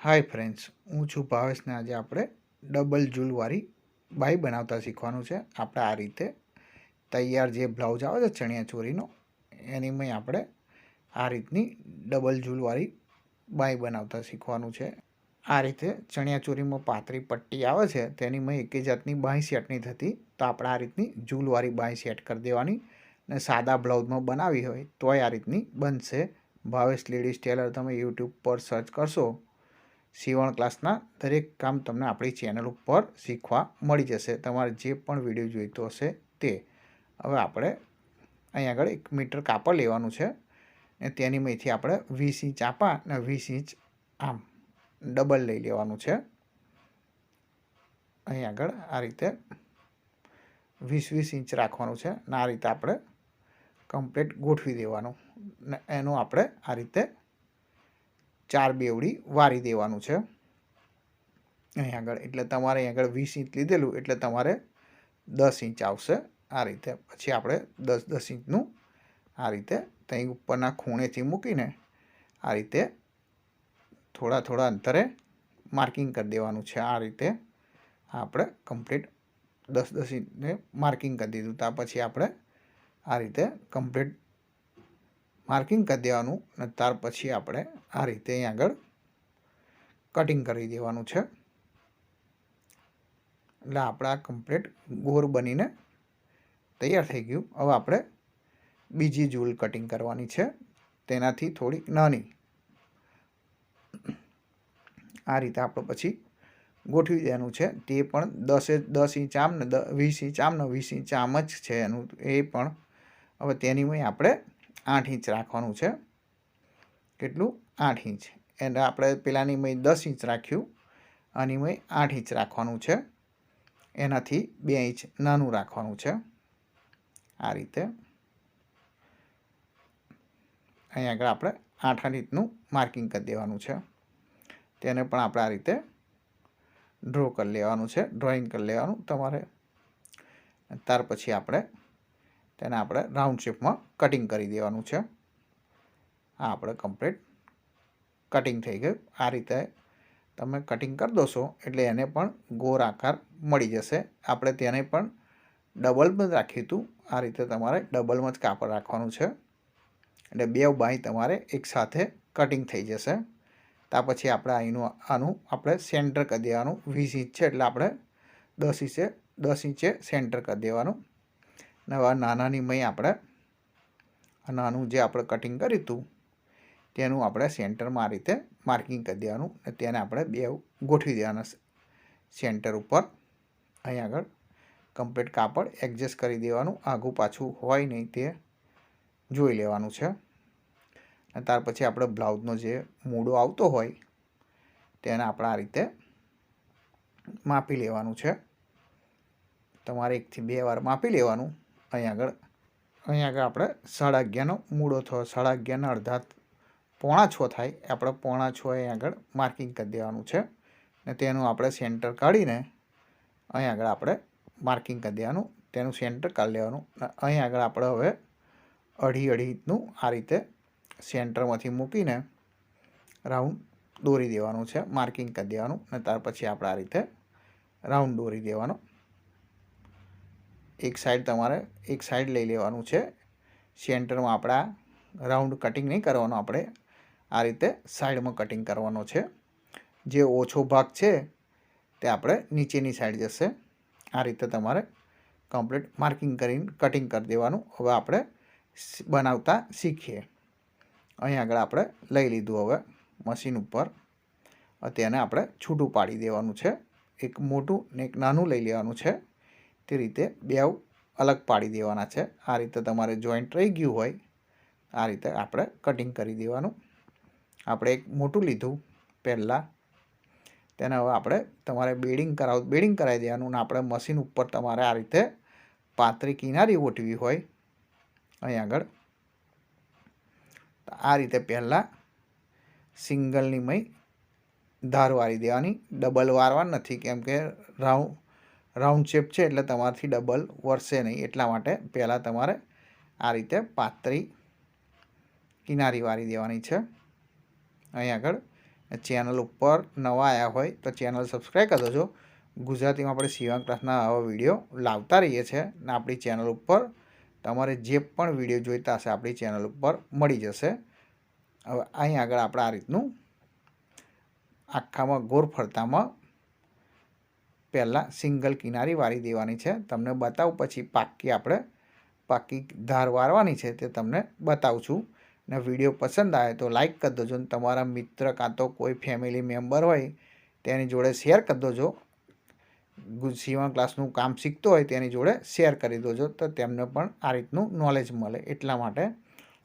Hi friends હું છું ભાવેશને આજે આપણે ડબલ જૂલવાળી બાઈ બનાવતા શીખવાનું છે. આપણે આ રીતે તૈયાર જે બ્લાઉઝ આવે છે ચણિયા ચોરીનો એની મેં આપણે આ રીતની ડબલ જૂલવાળી બાઈ બનાવતા શીખવાનું છે. આ રીતે ચણિયા ચોરીમાં પાતળી પટ્ટી આવે છે તેની મેં એકે જાતની બાઈ સેટ નહીં થતી, તો આપણે આ રીતની જૂલવાળી બાઈ સેટ કરી દેવાની ને સાદા બ્લાઉઝમાં બનાવી હોય તોય આ રીતની બનશે. ભાવેશ લેડીઝ ટેલર, તમે યુટ્યુબ પર સર્ચ કરશો સીવણ ક્લાસના દરેક કામ તમને આપણી ચેનલ ઉપર શીખવા મળી જશે. તમારે જે પણ વીડિયો જોઈતો હશે તે. હવે આપણે અહીં આગળ એક મીટર કાપડ લેવાનું છે ને તેની મેથી આપણે વીસ ઇંચ આપા ને વીસ ઇંચ આમ ડબલ લઈ લેવાનું છે. અહીં આગળ આ રીતે વીસ વીસ ઇંચ રાખવાનું છે ને આ રીતે આપણે કમ્પ્લીટ ગોઠવી દેવાનું ને એનું આપણે આ રીતે ચાર બેવડી વારી દેવાનું છે. અહીં આગળ, એટલે તમારે અહીં આગળ વીસ ઇંચ લીધેલું, એટલે તમારે દસ ઇંચ આવશે આ રીતે. પછી આપણે દસ દસ ઇંચનું આ રીતે ત્યાં ઉપરના ખૂણેથી મૂકીને આ રીતે થોડા થોડા અંતરે માર્કિંગ કરી દેવાનું છે. આ રીતે આપણે કમ્પ્લીટ દસ દસ ઇંચને માર્કિંગ કરી દીધું. ત્યાં પછી આપણે આ રીતે કમ્પ્લીટ માર્કિંગ કરી દેવાનું અને ત્યાર પછી આપણે આ રીતે અહીં આગળ કટિંગ કરી દેવાનું છે. એટલે આપણે આ કમ્પ્લીટ ગોર બનીને તૈયાર થઈ ગયું. હવે આપણે બીજી જૂલ કટિંગ કરવાની છે. તેનાથી થોડીક નાની આ રીતે આપણે પછી ગોઠવી દેવાનું છે. તે પણ દસે દસ ઇંચ આમ ને વીસ ઇંચ આમ ને વીસ ઇંચ આમ જ છે એનું. એ પણ હવે તેની આપણે આઠ ઇંચ રાખવાનું છે. કેટલું? આઠ ઇંચ. એને આપણે પેલાની મેં દસ ઇંચ રાખ્યું. આની મેં આઠ ઇંચ રાખવાનું છે. એનાથી બે ઇંચ નાનું રાખવાનું છે. આ રીતે. અહીં આગળ આપણે આઠ ઇંચનું માર્કિંગ કરી દેવાનું છે. તેને પણ આપણે આ રીતે ડ્રો કરી લેવાનું છે. ડ્રોઈંગ કરી લેવાનું તમારે. ત્યાર પછી આપણે તેને આપણે રાઉન્ડ શેપમાં કટિંગ કરી દેવાનું છે. આ આપણે કમ્પ્લીટ કટિંગ થઈ ગયું. આ રીતે તમે કટિંગ કરી દોશો એટલે એને પણ ગોળ આકાર મળી જશે. આપણે તેને પણ ડબલમાં જ રાખ્યું હતું. આ રીતે તમારે ડબલમાં જ કાપડ રાખવાનું છે. એટલે બે બાય તમારે એકસાથે કટિંગ થઈ જશે. ત્યાર પછી આપણે અહીંનું આનું આપણે સેન્ટર કરી દેવાનું. વીસ ઇંચ છે એટલે આપણે દસ ઇંચે દસ ઇંચે સેન્ટર કરી દેવાનું. નવા નાનાની મય આપણે નાનું જે આપણે કટિંગ કર્યું હતું, તેનું આપણે સેન્ટરમાં આ રીતે માર્કિંગ કરી દેવાનું અને તેને આપણે બે ગોઠવી દેવાના સેન્ટર ઉપર અહીં આગળ કમ્પ્લીટ કાપડ એડજસ્ટ કરી દેવાનું. આઘું પાછું હોય નહીં તે જોઈ લેવાનું છે. અને ત્યાર પછી આપણે બ્લાઉઝનો જે મૂડો આવતો હોય, તેને આપણે આ રીતે માપી લેવાનું છે. તમારે એકથી બે વાર માપી લેવાનું. અહીં આગળ અહીં આગળ આપણે સાડા અગિયારનો મૂળો થયો. સાડા અગિયારના અડધા પોણા છ થાય. આપણે પોણા છ અહીં આગળ માર્કિંગ કરી દેવાનું છે. ને તેનું આપણે સેન્ટર કાઢીને અહીં આગળ આપણે માર્કિંગ કરી દેવાનું. તેનું સેન્ટર કાઢી લેવાનું. અહીં આગળ આપણે હવે અઢી અઢીનું આ રીતે સેન્ટરમાંથી મૂકીને રાઉન્ડ દોરી દેવાનું છે. માર્કિંગ કરી દેવાનું. અને ત્યાર પછી આપણે આ રીતે રાઉન્ડ દોરી દેવાનો. એક સાઈડ તમારે એક સાઈડ લઈ લેવાનું છે. સેન્ટરમાં આપણા રાઉન્ડ કટિંગ નહીં કરવાનો આપણે. આ રીતે સાઈડમાં કટિંગ કરવાનો છે. જે ઓછો ભાગ છે તે આપણે નીચેની સાઈડ જશે. આ રીતે તમારે કમ્પ્લીટ માર્કિંગ કરીને કટિંગ કરી દેવાનું. હવે આપણે બનાવતા શીખીએ. અહીં આગળ આપણે લઈ લીધું હવે મશીન ઉપર. તેને આપણે છૂટું પાડી દેવાનું છે. એક મોટું ને એક નાનું લઈ લેવાનું છે. તે રીતે બે અલગ પાડી દેવાના છે. આ રીતે તમારે જોઈન્ટ રહી ગયું હોય, આ રીતે આપણે કટિંગ કરી દેવાનું. આપણે એક મોટું લીધું પહેલાં. તેને હવે આપણે તમારે બેડિંગ કરાવ બેડિંગ કરાવી દેવાનું અને આપણે મશીન ઉપર તમારે આ રીતે પાતળી કિનારી ઓટવી હોય. અહીં આગળ. આ રીતે પહેલાં સિંગલની મય ધાર વાળી દેવાની. ડબલ વારવા નથી કેમ કે રાઉન્ડ રાઉન્ડ શેપ છે એટલે તમારથી ડબલ વરસે નહીં. એટલા માટે પહેલાં તમારે આ રીતે પાતળી કિનારી વાળી દેવાની છે. અહીં આગળ ચેનલ ઉપર નવા આવ્યા હોય તો ચેનલ સબસ્ક્રાઈબ કરી દેજો. ગુજરાતીમાં આપણે સીવણ ક્લાસના આવા વીડિયો લાવતા રહીએ છીએ ને આપણી ચેનલ ઉપર તમારે જે પણ વીડિયો જોઈતા હશે આપણી ચેનલ ઉપર મળી જશે. હવે અહીં આગળ આપણે આ રીતનું આખામાં ગોળ ફરતામાં પહેલાં સિંગલ કિનારી વાળી દેવાની છે. તમને બતાવું, પછી પાકી આપણે પાકી ધાર વારવાની છે તે તમને બતાવું છું. ને વીડિયો પસંદ આવે તો લાઇક કરી દેજો ને તમારા મિત્ર કાં તો કોઈ ફેમિલી મેમ્બર હોય તેની જોડે શેર કરી દેજો. સીવણ ક્લાસનું કામ શીખતો હોય તેની જોડે શેર કરી દેજો તો તેમને પણ આ રીતનું નોલેજ મળે એટલા માટે.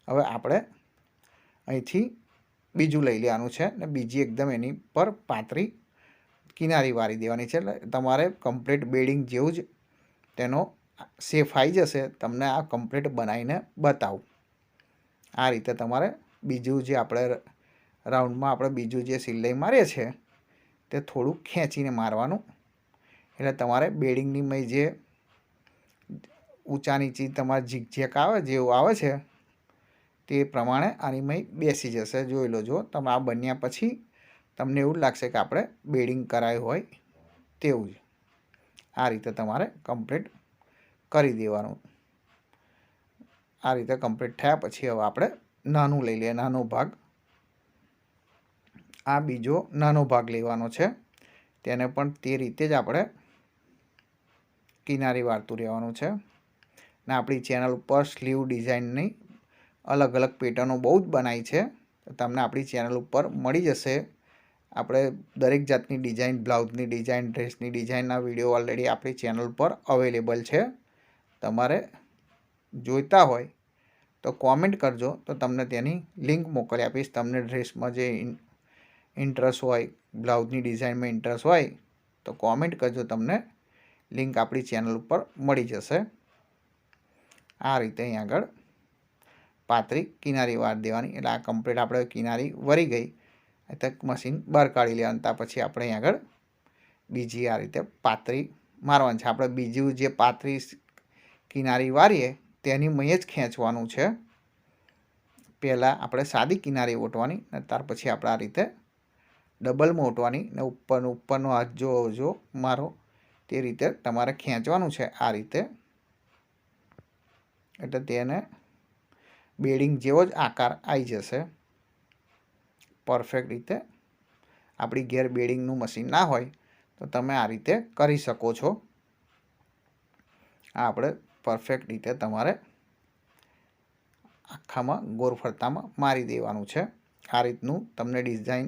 હવે આપણે અહીંથી બીજું લઈ લેવાનું છે ને બીજી એકદમ એની પર પાતળી કિનારી વારી દેવાની છે એટલે તમારે કમ્પ્લીટ બેડિંગ જેવું જ તેનો સેફ આવી જશે. તમને આ કમ્પ્લીટ બનાવીને બતાવું. આ રીતે તમારે બીજું જે આપણે રાઉન્ડમાં આપણે બીજું જે સિલાઈ મારીએ છીએ તે થોડું ખેંચીને મારવાનું. એટલે તમારે બેડિંગની મેં જે ઊંચા નીચી તમારે ઝીકઝેક આવે જેવું આવે છે તે પ્રમાણે આની મય બેસી જશે. જોઈ લો જો તમે આ બન્યા પછી તમને એવું લાગશે કે આપણે બેડિંગ કરાયું હોય તેવું જ. આ રીતે તમારે કમ્પ્લીટ કરી દેવાનું. આ રીતે કમ્પ્લીટ થયા પછી હવે આપણે નાનું લઈ લઈએ, નાનો ભાગ. આ બીજો નાનો ભાગ લેવાનો છે. તેને પણ તે રીતે જ આપણે કિનારી વાળતું રહેવાનું છે. ને આપણી ચેનલ ઉપર સ્લીવ ડિઝાઇનની અલગ અલગ પેટર્નો બહુ જ બનાવી છે. તમને આપણી ચેનલ ઉપર મળી જશે. આપણે દરેક જાતની ડિઝાઇન, બ્લાઉઝની ડિઝાઇન, ડ્રેસની ડિઝાઇનના વીડિયો ઓલરેડી આપણી ચેનલ પર અવેલેબલ છે. તમારે જોઈતા હોય તો કોમેન્ટ કરજો, તો તમને તેની લિંક મોકલી આપીશ. તમને ડ્રેસમાં જે ઇન્ટરેસ્ટ હોય, બ્લાઉઝની ડિઝાઇનમાં ઇન્ટરેસ્ટ હોય, તો કોમેન્ટ કરજો, તમને લિંક આપણી ચેનલ ઉપર મળી જશે. આ રીતે અહીં આગળ પાતળી કિનારી વાર દેવાની, એટલે આ કમ્પ્લીટ આપણે કિનારી વરી ગઈ. એટલે મશીન બહાર કાઢી લેવાનું ત્યાં પછી આપણે અહીં આગળ બીજી આ રીતે પાતળી મારવાની છે. આપણે બીજું જે પાતરી કિનારી વારીએ, તેની મય જ ખેંચવાનું છે. પહેલાં આપણે સાદી કિનારી ઓટવાની અને ત્યાર પછી આપણે આ રીતે ડબલમાં ઓટવાની, ને ઉપરનો ઉપરનો હાથ જો જો મારો, તે રીતે તમારે ખેંચવાનું છે આ રીતે. એટલે તેને બેડિંગ જેવો જ આકાર આવી જશે. પરફેક્ટ રીતે આપણી ઘેર બેડિંગનું મશીન ના હોય, તો તમે આ રીતે કરી શકો છો. આ આપણે પરફેક્ટ રીતે તમારે આખામાં ગોર ફરતામાં મારી દેવાનું છે. આ રીતનું તમને ડિઝાઇન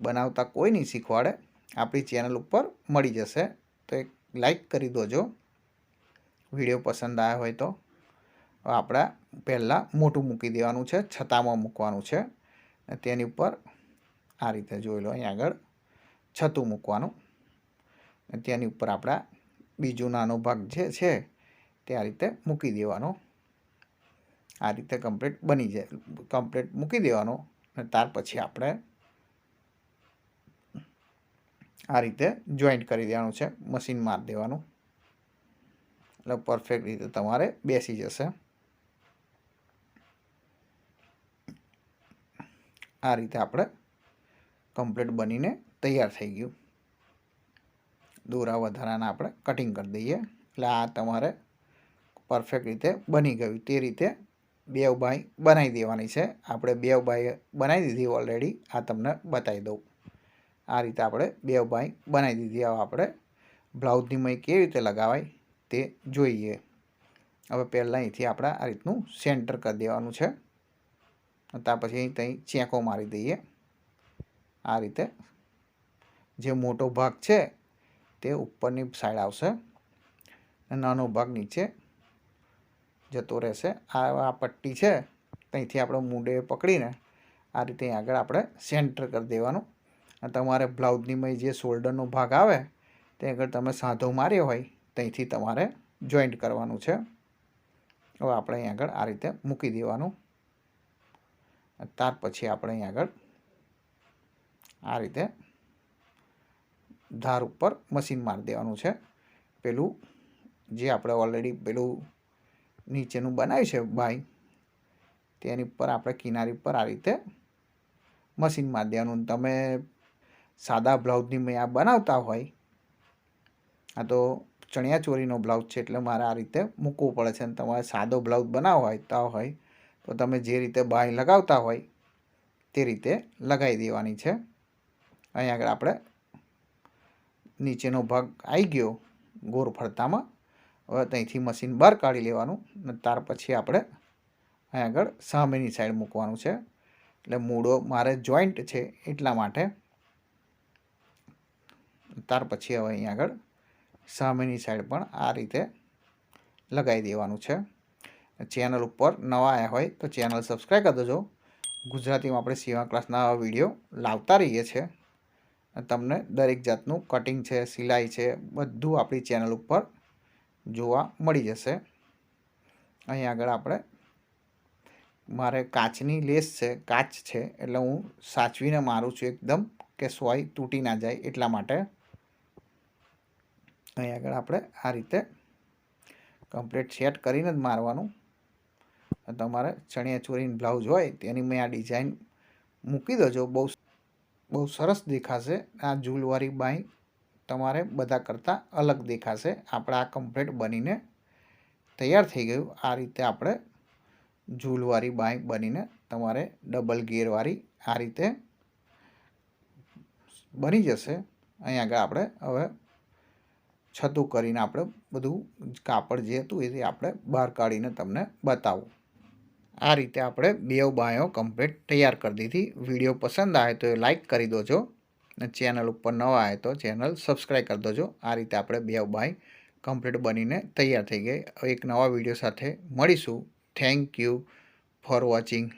બનાવતા કોઈ નહીં શીખવાડે આપણી ચેનલ ઉપર મળી જશે. તો એક લાઈક કરી દોજો. વીડિયો પસંદ આવ્યો હોય તો આપણા પહેલાં મોટું મૂકી દેવાનું છે, છતામાં મૂકવાનું છે. તેની ઉપર આ રીતે જોઈ લો, અહીં આગળ છતું મૂકવાનું. તેની ઉપર આપણા બીજું નાનો ભાગ જે છે, તે આ રીતે મૂકી દેવાનો. આ રીતે કમ્પ્લીટ બની જાય કમ્પ્લીટ મૂકી દેવાનો. અને ત્યાર પછી આપણે આ રીતે જોઈન્ટ કરી દેવાનું છે મશીન માર દેવાનું. એટલે પરફેક્ટ રીતે તમારે બેસી જશે. આ રીતે આપણે કમ્પ્લીટ બનીને તૈયાર થઈ ગયું. દોરા વધારાના આપણે કટિંગ કરી દઈએ. એટલે આ તમારે પરફેક્ટ રીતે બની ગયું. તે રીતે બે બાય બનાવી દેવાની છે. આપણે બે બાય બનાવી દીધી ઓલરેડી આ તમને બતાવી દઉં. આ રીતે આપણે બે બાય બનાવી દીધી. હવે આપણે બ્લાઉઝની મય કેવી રીતે લગાવાય તે જોઈએ. હવે પહેલાં અહીંથી આપણે આ રીતનું સેન્ટર કરી દેવાનું છે. ત્યાર પછી ત્યાં ચેકો મારી દઈએ. આ રીતે જે મોટો ભાગ છે તે ઉપરની સાઈડ આવશે નાનો ભાગ નીચે જતો રહેશે. આ આ પટ્ટી છે ત્યાંથી આપણે મૂંડે પકડીને આ રીતે આગળ આપણે સેન્ટર કરી દેવાનું. અને તમારે બ્લાઉઝનીમાં જે શોલ્ડરનો ભાગ આવે તે આગળ તમે સાંધો માર્યો હોય ત્યાંથી તમારે જોઈન્ટ કરવાનું છે. હવે આપણે અહીં આગળ આ રીતે મૂકી દેવાનું. ત્યાર પછી આપણે અહીં આગળ આ રીતે ધાર ઉપર મશીન મારી દેવાનું છે. પેલું જે આપણે ઓલરેડી પેલું નીચેનું બનાવ્યું છે ભાઈ તેની ઉપર આપણે કિનારી પર આ રીતે મશીન મારી દેવાનું. તમે સાદા બ્લાઉઝની મેં આ બનાવતા હોય, આ તો ચણિયાચોરીનો બ્લાઉઝ છે એટલે મારે આ રીતે મૂકવું પડે છે અને તમારે સાદો બ્લાઉઝ બનાવતા હોય. તો તમે જે રીતે બાય લગાવતા હોય તે રીતે લગાવી દેવાની છે. અહીં આગળ આપણે નીચેનો ભાગ આવી ગયો ગોર ફરતામાં. હવે ત્યાંથી મશીન બહાર કાઢી લેવાનું ત્યાર પછી આપણે અહીં આગળ સામેની સાઈડ મૂકવાનું છે. એટલે મૂળો મારે જોઈન્ટ છે એટલા માટે. ત્યાર પછી હવે અહીં આગળ સામેની સાઈડ પણ આ રીતે લગાવી દેવાનું છે. ચેનલ ઉપર નવા આવ્યા હોય તો ચેનલ સબસ્ક્રાઈબ કરી દેજો. ગુજરાતીમાં આપણે સીવા ક્લાસના વીડિયો લાવતા રહીએ છીએ તમને દરેક જાતનું કટિંગ છે, સિલાઈ છે, બધું આપણી ચેનલ ઉપર જોવા મળી જશે. અહીં આગળ આપણે મારે કાચની લેસ છે, કાચ છે, એટલે હું સાચવીને મારું છું એકદમ કે સોય તૂટી ના જાય એટલા માટે. અહીં આગળ આપણે આ રીતે કમ્પ્લીટ સેટ કરીને જ મારવાનું. તમારે ચણિયા ચોરીની બ્લાઉઝ હોય તેની મેં આ ડિઝાઇન મૂકી દેજો બહુ બહુ સરસ દેખાશે. આ ઝૂલવાળી બાઈ તમારે બધા કરતાં અલગ દેખાશે. આપણે આ કમ્પ્લેટ બનીને તૈયાર થઈ ગયું. આ રીતે આપણે ઝૂલવાળી બાઈ બનીને તમારે ડબલ ગિયરવાળી આ રીતે બની જશે. અહીં આગળ આપણે હવે છતું કરીને આપણે બધું કાપડ જે હતું એ આપણે બહાર કાઢીને તમને બતાવું. આ રીતે આપણે બે બાયો કમ્પ્લીટ તૈયાર કરી દીધી. વીડિયો પસંદ આવે તો એ લાઇક કરી દોજો. અને ચેનલ ઉપર નવા આવે તો ચેનલ સબસ્ક્રાઈબ કરી દોજો. આ રીતે આપણે બે બાય કમ્પ્લીટ બનીને તૈયાર થઈ ગઈ. એક નવા વીડિયો સાથે મળીશું. Thank you for watching